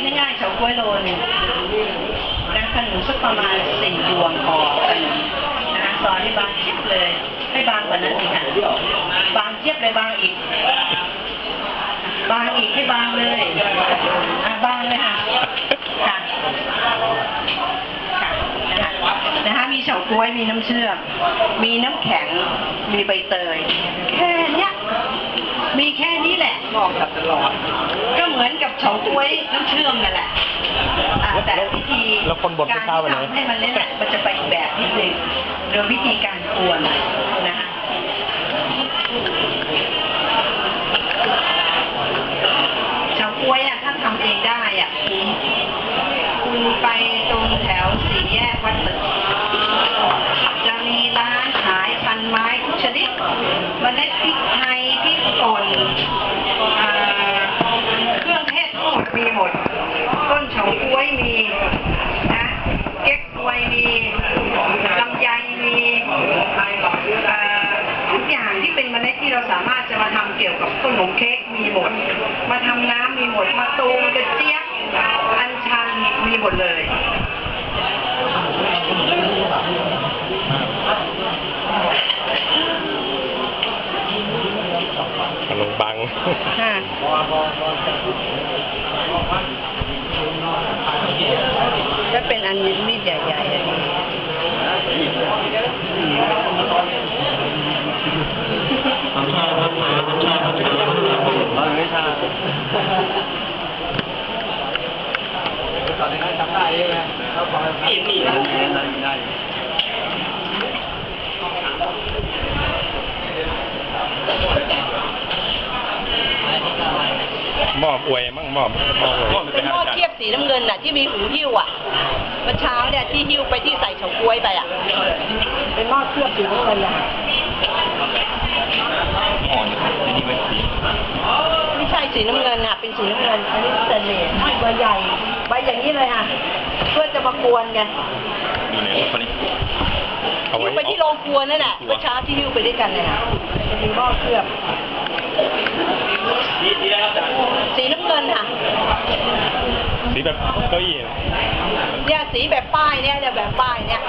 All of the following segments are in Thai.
ง่ายๆเฉาก๊วยโลหนึงนะขนมสักประมาณสี่ดวงพอขนนะซอยให้บางชิบเลย ให้บางกว่านั้นอีกค่ะบางเทียบเลยบางอีก บางอีกให้บางเลยอะบางเลยค่ะค่ะนะคะนะคะมีเฉาก๊วยมีน้ำเชื่อมมีน้ำแข็งมีใบเตย แค่เนี้ยมีแค่นี้แหละบอกกับตลอด เหมือนกับเฉาก๊วยน้ำเชื่อมนั่นแหละอะแต่วิธีแล้วคนบดการข้าวไปที่ไหน ทำให้มันเล่นยมันจะไปอีกแบบนิดนึงโดยวิธีการกวนนะคะเฉาก๊วยอะถ้าทำเองได้อะคุณคุณไปตรงแถวสี่แยกวัดตึก กี่ยวกับขนมเค้กมีหมด มาทำน้ำมีหมด มาตูมกระเจี๊ยบอัญชันมีหมดเลย ขนมบังค่ะถ้าเป็นอันมีดใหญ่ๆอันนี้ไม่ใช่ตอนนี้จำได้ใช่ไหม มีมีได้ได้มอบอวยมั่งมอบมอบอวยเป็นหม้อเทียบสีน้ำเงินน่ะ ที่มีหูหิ้วอะเมื่อเช้าเนี่ยที่หิ้วไปที่ใส่เฉาก๊วยไปอะ เป็นหม้อเทียบสีน้ำเงินอะอ่อนนี่เป็นสีไม่ใช่สีน้ำเงินอะ เป็นสีน้ำเงินอันนี้เตนเลสใบใหญ่ใบอย่างนี้เลยอะ เพื่อจะมากวนไงดูในคนนี้เอาหิ้ไว้วไปที่โรงครัวนั่นแหละเมื่อเช้าที่หิ้วไปด้วยกันเลยอะจะมีหม้อเคลือบนี่นี่นะครับอาจารย์สีน้ำเงินค่ะสีแบบเก้าอี้เนี่ยสีแบบป้ายเนี่ยเนี่ยแบบป้ายเนี่ย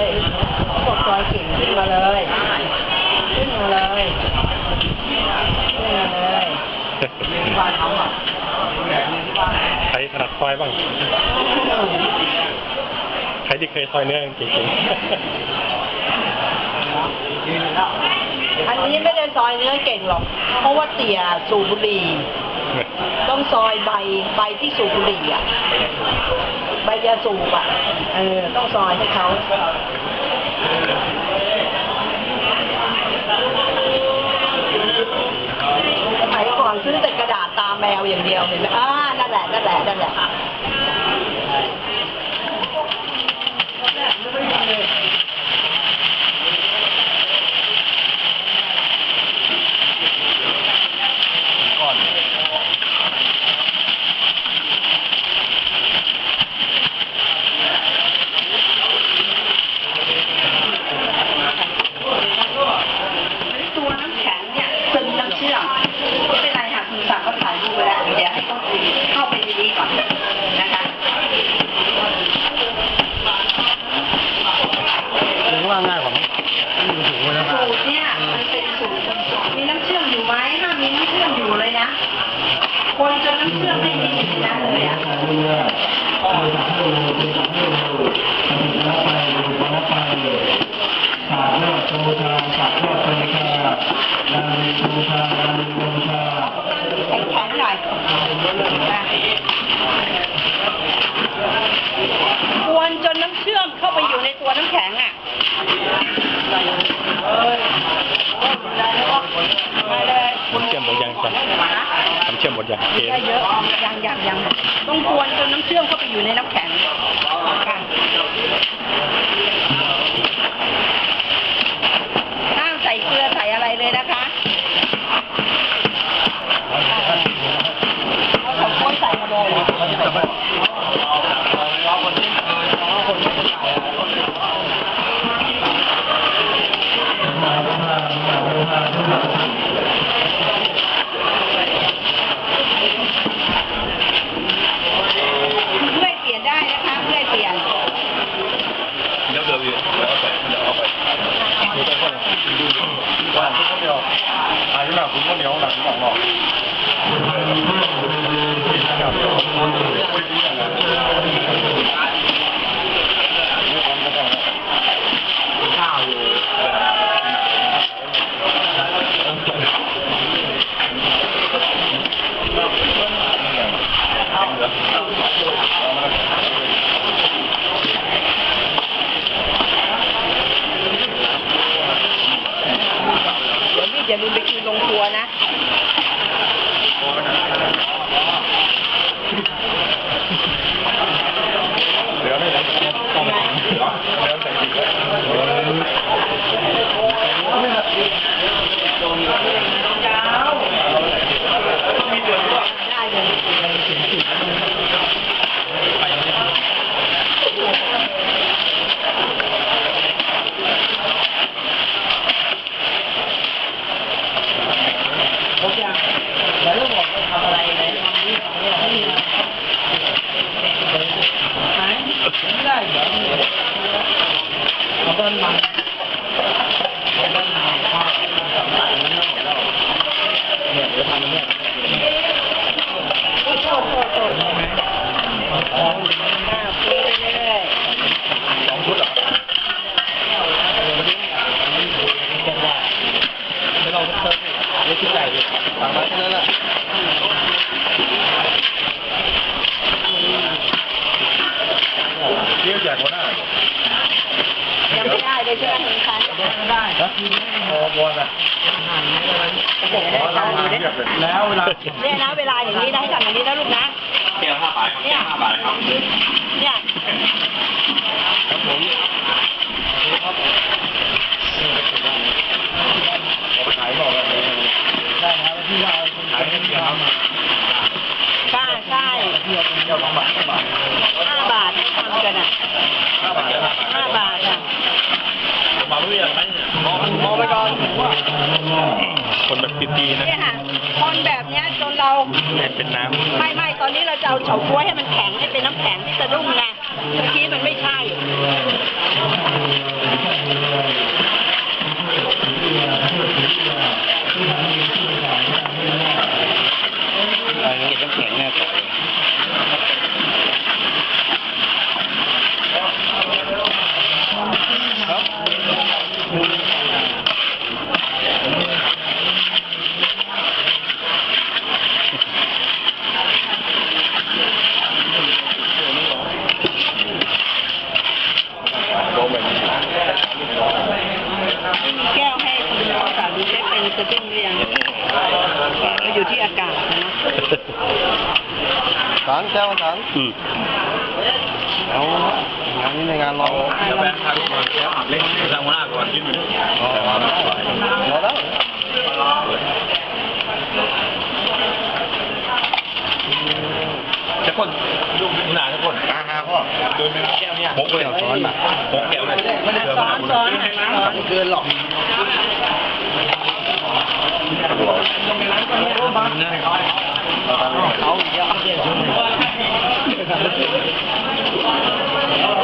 เลยเขาบอกซอยเก่งขึ้นมาเลยขึ้นมาเลยขึ้นมาเลยที่บ้านทำอะแบบนี้ที่บ้านใครถนัดซอยบ้างใครที่เคยซอยเนื้อจริงยืนแล้วอันนี้ไม่ได้ซอยเนื้อเก่งหรอก เพราะว่าเตี่ยสูบบุหรี่ๆต้องซอยใบใบที่สูบบุหรี่อะใบยาสูบอะ เออ ต้องซอยให้เขาสมัยก่อนซื้อแต่กระดาษตาแมวอย่างเดียวเห็นไหมอ่านั่นแหละ นั่นแหละ นั่นแหละ ก้อน ตัวน้ำแข็งเนี่ยซึมน้ำเชื่อมไม่เป็นไรค่ะคุณศักดิ์ก็ถ่ายรูปไว้แล้ว เดี๋ยวให้เขาเข้าไปในนี้ก่อนนะคะ ถึงว่าง่ายกว่ามั้งถึงเลยนะครั สูตรเนี่ยมันเป็นสูตรมีน้ำเชื่อมอยู่ไหมถ้ามีน้ำเชื่อมอยู่เลยนะ คนจนน้ำเชื่อมไม่มีในนั้นเลยอะ ขาดยอดโชชาขาดยอดโชชาดาริโชชาดาริโชชา แข็งๆหน่อยกวนจนน้ำเชื่อมเข้าไปอยู่ในตัวน้ำแข็งอะมาเลยน้ำเชื่อมหมดยังจ้ะน้ำเชื่อมหมดยังเทได้เยอะยังยังยังต้องกวนจนน้ำเชื่อมเข้าไปอยู่ในน้ำแข็งค่ะห้ามใส่เกลือใส่อะไรเลยนะคะเอาของกล้วยใส่มา เลยเพื่อยเปลี่ ยนได้นะคะเพื่อยเปลี่ยน เดี๋ยวเดี๋ยวเดี๋ยวเอาไปเดี๋ยวเอาไป นี่ก็คน ว่าทุกคนเดียวอายุหนักคุณคนเดียวหนักคุณบอกหรอกข้าวอยู่ เดี๋ยวพี่อย่าลืมไปกินลงครัวนะ เหลือไม่เหลือต้องไปเหลือเหลือใส่ดีมีเดือนด้วย ได้เลย โทษโทษโทษโทษอ่าคุยไปเรื่ยสองชุดเหรอไม่เราเพิ่มเล็กที่ใหญ่เลยสามร้อยแค่นั้นแหละเรียกใหญ่กว่าหน้า ยังไม่ได้เลยใช่ไหมคุณคันไม่ได้ ฮะ พอบอลอะแล้วเวลาเนี่ยนะเวลาอย่างนี้นะให้ทำอย่างนี้นะลูกนะเกียร์ห้าบาทครับเนี่ยห้าบาทครับเนี่ยครับผมขายบอกเลยได้ครับที่เราขายให้เดียวครับใช่ใช่เที่ยวเที่ยวสองบาทห้าบาทห้าบาทห้ทำกันอะห้าบาทห้าบาทห้าบาทอะมาเรื่องไหมเนี่ยมอง มองไปก่อนว่าคนแบบตีๆนะเนี่ยค่ะคนแบบเนี้ยจนเราเนี่ยเป็นน้ไม่ไม่ตอนนี้เราจะเอาเฉาก๊วยให้มันแข็งให้เป็นน้ำแข็งที่สะดุ้งไงเมื่อกี้มันไม่ใช่ำเก็บน้ำแข็งแน่ก่อน แก้วให้คุณภาษาดูได้เป็นสะดุ้งหรือยังก็ อยู่ที่อากาศนะสารแก้วสารอืมเอางานนี้ในงานเราเดี๋ยวแบงค์พาลูกมาแล้วอัดเล่นทางหัวหน้าก่อนกินอยู่อ๋อรอแล้วจะคนลูกหนาจะคนอาหาพ่อเดินไปน้ำแก้วเนี่ยหกเลยซ้อนแบบหกแก้วเลยซ้อนซ้อนซ้อนเกินหรอก เขาเยอะยาวกินโอยได้ไปกินนะ